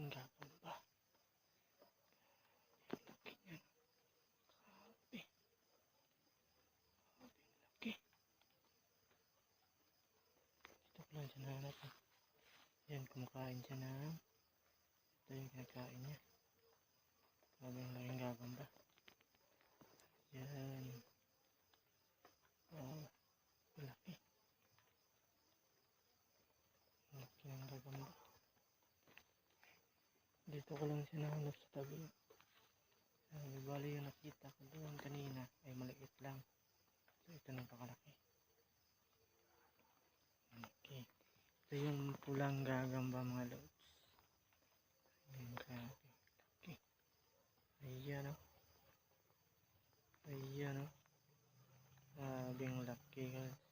Laking gagamba. Laki niyan. Grabe. Grabe, laki. Dito ko lang siya nahanap. ah. Yan, kumakain siya ng ito yung kinakain niya. Grabe ang laking gagamba. Yan. Wow. Laki. Laki ng gagamba. Dito ko lang siya nahanap sa tabi. Ay, bali yung nakita ko doon kanina ay maliit lang. So ito napakalaki. Okay. Ito yung pulang gagamba mga lods. Ayan, grabe. Laki. Ayan o. Ayan o. Grabe ang laki guys.